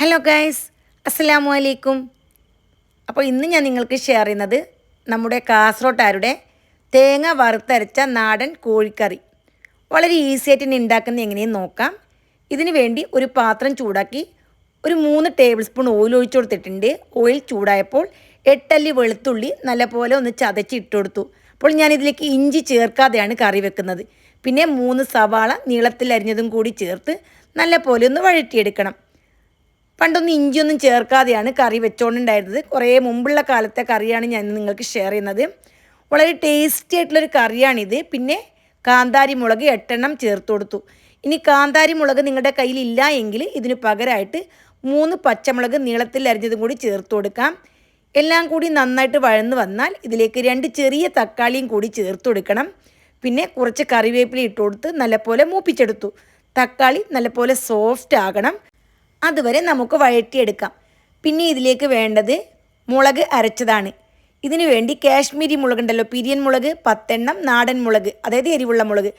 Hello guys അസ്സലാമു അലൈക്കും അപ്പോൾ ഇന്ന് ഞാൻ നിങ്ങൾക്ക് ഷെയർ ചെയ്യുന്നത് നമ്മുടെ കാസർഗോട്ടാരുടെ തേങ്ങ വറുത്തരച്ച നാടൻ കോഴിക്കറി. വളരെ ഈസി ആയിട്ട് തന്നെ ഉണ്ടാക്കുന്നത് എങ്ങനെയെന്ന് നോക്കാം. ഇതിന് വേണ്ടി ഒരു പാത്രം ചൂടാക്കി ഒരു മൂന്ന് ടേബിൾ സ്പൂൺ ഓയിൽ ഒഴിച്ചു കൊടുത്തിട്ടുണ്ട്. ഓയിൽ ചൂടായപ്പോൾ എട്ടല്ലി വെളുത്തുള്ളി നല്ലപോലെ ഒന്ന് ചതച്ച് ഇട്ട് കൊടുത്തു. അപ്പോൾ ഞാൻ ഇതിലേക്ക് ഇഞ്ചി ചേർക്കാതെയാണ് കറി വെക്കുന്നത്. പിന്നെ മൂന്ന് സവാള നീളത്തിൽ അരിഞ്ഞതും കൂടി ചേർത്ത് നല്ലപോലെ ഒന്ന് വഴറ്റിയെടുക്കണം. പണ്ടൊന്നും ഇഞ്ചിയൊന്നും ചേർക്കാതെയാണ് കറി വെച്ചുകൊണ്ടുണ്ടായിരുന്നത് കുറേ മുമ്പുള്ള കാലത്തെ കറിയാണ് ഞാൻ നിങ്ങൾക്ക് ഷെയർ ചെയ്യുന്നത്. വളരെ ടേസ്റ്റി ആയിട്ടുള്ളൊരു കറിയാണിത്. പിന്നെ കാന്താരി മുളക് എട്ടെണ്ണം ചേർത്ത് കൊടുത്തു. ഇനി കാന്താരി മുളക് നിങ്ങളുടെ കയ്യിലില്ല എങ്കിൽ ഇതിന് പകരമായിട്ട് മൂന്ന് പച്ചമുളക് നീളത്തിൽ അരിഞ്ഞതും കൂടി ചേർത്ത് കൊടുക്കാം. എല്ലാം കൂടി നന്നായിട്ട് വഴന്ന് വന്നാൽ ഇതിലേക്ക് രണ്ട് ചെറിയ തക്കാളിയും കൂടി ചേർത്ത് കൊടുക്കണം. പിന്നെ കുറച്ച് കറിവേപ്പില ഇട്ട് കൊടുത്ത് നല്ലപോലെ മൂപ്പിച്ചെടുത്തു. തക്കാളി നല്ലപോലെ സോഫ്റ്റ് ആകണം. അതുവരെ നമുക്ക് വഴറ്റിയെടുക്കാം. പിന്നെ ഇതിലേക്ക് വേണ്ടത് മുളക് അരച്ചതാണ്. ഇതിനു വേണ്ടി കാശ്മീരി മുളകുണ്ടല്ലോ പിരിയൻ മുളക് പത്തെണ്ണം നാടൻ മുളക് അതായത് എരിവുള്ള മുളക്.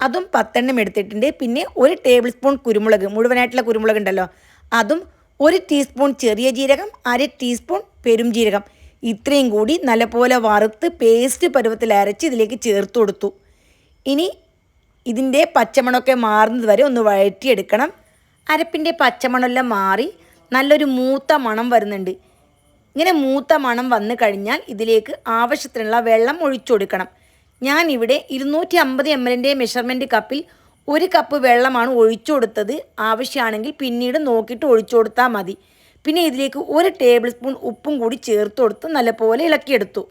അതും പത്തെണ്ണം എടുത്തിട്ടുണ്ട്. പിന്നെ ഒരു ടേബിൾ സ്പൂൺ കുരുമുളക് മുഴുവനായിട്ടുള്ള കുരുമുളക് ഉണ്ടല്ലോ. അതും ഒരു ടീസ്പൂൺ ചെറിയ ജീരകം അര ടീസ്പൂൺ പെരും ജീരകം. ഇത്രയും കൂടി നല്ലപോലെ വറുത്ത് പേസ്റ്റ് പരുവത്തിൽ അരച്ച് ഇതിലേക്ക് ചേർത്ത് കൊടുത്തു. ഇനി ഇതിന്റെ പച്ചമണമൊക്കെ മാറുന്നത് വരെ ഒന്ന് വഴറ്റിയെടുക്കണം. അരപ്പിന്റെ പച്ചമണമെല്ലാം മാറി നല്ലൊരു മൂത്ത മണം വരുന്നുണ്ട്. ഇങ്ങനെ മൂത്ത മണം വന്നു കഴിഞ്ഞാൽ ഇതിലേക്ക് ആവശ്യത്തിനുള്ള വെള്ളം ഒഴിച്ചു കൊടുക്കണം. ഞാൻ ഇവിടെ ഇരുന്നൂറ്റി അമ്പത് എം എല്ലിന്റെ മെഷർമെന്റ് കപ്പിൽ ഒരു കപ്പ് വെള്ളമാണ് ഒഴിച്ചു കൊടുത്തത്. ആവശ്യമാണെങ്കിൽ പിന്നീട് നോക്കിയിട്ട് ഒഴിച്ചു കൊടുത്താൽ മതി. പിന്നെ ഇതിലേക്ക് ഒരു ടേബിൾ സ്പൂൺ ഉപ്പും കൂടി ചേർത്ത് കൊടുത്ത് നല്ലപോലെ ഇളക്കിയെടുത്തു.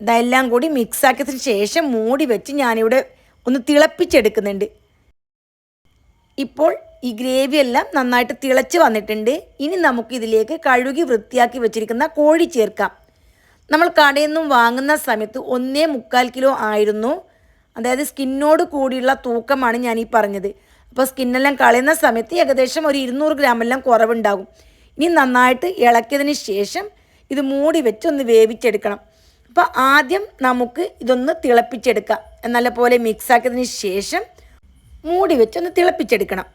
ഇതെല്ലാം കൂടി മിക്സാക്കിയതിന് ശേഷം മൂടി വെച്ച് ഞാനിവിടെ ഒന്ന് തിളപ്പിച്ചെടുക്കുന്നുണ്ട്. ഇപ്പോൾ ഈ ഗ്രേവി എല്ലാം നന്നായിട്ട് തിളച്ച് വന്നിട്ടുണ്ട്. ഇനി നമുക്ക് ഇതിലേക്ക് കഴുകി വൃത്തിയാക്കി വെച്ചിരിക്കുന്ന കോഴി ചേർക്കാം. നമ്മൾ കടയിൽ നിന്നും വാങ്ങുന്ന സമയത്ത് ഒന്നേ മുക്കാൽ കിലോ ആയിരുന്നു. അതായത് സ്കിന്നോട് കൂടിയുള്ള തൂക്കമാണ് ഞാൻ ഈ പറഞ്ഞത്. അപ്പോൾ സ്കിന്നെല്ലാം കളയുന്ന സമയത്ത് ഏകദേശം ഒരു ഇരുന്നൂറ് ഗ്രാമെല്ലാം കുറവുണ്ടാകും. ഇനി നന്നായിട്ട് ഇളക്കിയതിന് ശേഷം ഇത് മൂടി വെച്ച് ഒന്ന് വേവിച്ചെടുക്കണം. അപ്പോൾ ആദ്യം നമുക്ക് ഇതൊന്ന് തിളപ്പിച്ചെടുക്കാം. നല്ല പോലെ മിക്സാക്കിയതിന് ശേഷം മൂടി വെച്ച് ഒന്ന് തിളപ്പിച്ചെടുക്കണം.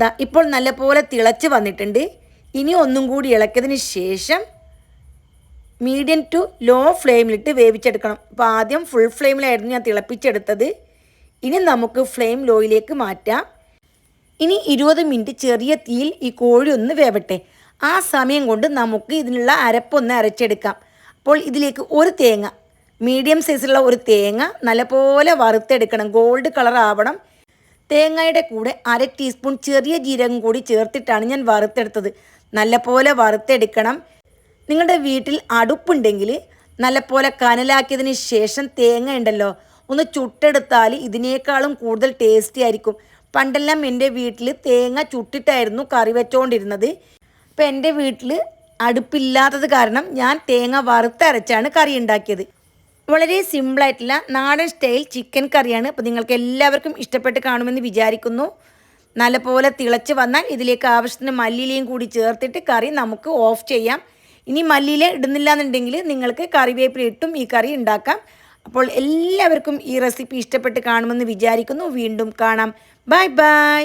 ദാ ഇപ്പോൾ നല്ലപോലെ തിളച്ച് വന്നിട്ടുണ്ട്. ഇനി ഒന്നും കൂടി ഇളക്കിയതിന് ശേഷം മീഡിയം ടു ലോ ഫ്ലെയിമിലിട്ട് വേവിച്ചെടുക്കണം. അപ്പോൾ ആദ്യം ഫുൾ ഫ്ലെയിമിലായിരുന്നു ഞാൻ തിളപ്പിച്ചെടുത്തത്. ഇനി നമുക്ക് ഫ്ലെയിം ലോയിലേക്ക് മാറ്റാം. ഇനി ഇരുപത് മിനിറ്റ് ചെറിയ തീയിൽ ഈ കോഴി ഒന്ന് വേവട്ടെ. ആ സമയം കൊണ്ട് നമുക്ക് ഇതിനുള്ള അരപ്പൊന്ന് അരച്ചെടുക്കാം. അപ്പോൾ ഇതിലേക്ക് ഒരു തേങ്ങ മീഡിയം സൈസിലുള്ള ഒരു തേങ്ങ നല്ലപോലെ വറുത്തെടുക്കണം. ഗോൾഡ് കളർ ആവണം. തേങ്ങയുടെ കൂടെ അര ടീസ്പൂൺ ചെറിയ ജീരകം കൂടി ചേർത്തിട്ടാണ് ഞാൻ വറുത്തെടുത്തത്. നല്ലപോലെ വറുത്തെടുക്കണം. നിങ്ങളുടെ വീട്ടിൽ അടുപ്പുണ്ടെങ്കിൽ നല്ലപോലെ കനലാക്കിയതിന് ശേഷം തേങ്ങ ഉണ്ടല്ലോ ഒന്ന് ചുട്ടെടുത്താൽ ഇതിനേക്കാളും കൂടുതൽ ടേസ്റ്റി ആയിരിക്കും. പണ്ടെല്ലാം എന്റെ വീട്ടിൽ തേങ്ങ ചുട്ടിട്ടായിരുന്നു കറി വെച്ചുകൊണ്ടിരുന്നത് ഇപ്പം എന്റെ വീട്ടിൽ അടുപ്പില്ലാത്തത് കാരണം ഞാൻ തേങ്ങ വറുത്തരച്ചാണ് കറി ഉണ്ടാക്കിയത്. വളരെ സിമ്പിളായിട്ടുള്ള നാടൻ സ്റ്റൈൽ ചിക്കൻ കറിയാണ്. അപ്പോൾ നിങ്ങൾക്ക് എല്ലാവർക്കും ഇഷ്ടപ്പെട്ട് കാണുമെന്ന് വിചാരിക്കുന്നു. നല്ലപോലെ തിളച്ച് വന്നാൽ ഇതിലേക്ക് ആവശ്യത്തിന് മല്ലിയിലയും കൂടി ചേർത്തിട്ട് കറി നമുക്ക് ഓഫ് ചെയ്യാം. ഇനി മല്ലിയില ഇടുന്നില്ല എന്നുണ്ടെങ്കിൽ നിങ്ങൾക്ക് കറിവേപ്പില ഇട്ടും ഈ കറി ഉണ്ടാക്കാം. അപ്പോൾ എല്ലാവർക്കും ഈ റെസിപ്പി ഇഷ്ടപ്പെട്ട് കാണുമെന്ന് വിചാരിക്കുന്നു. വീണ്ടും കാണാം. Bye bye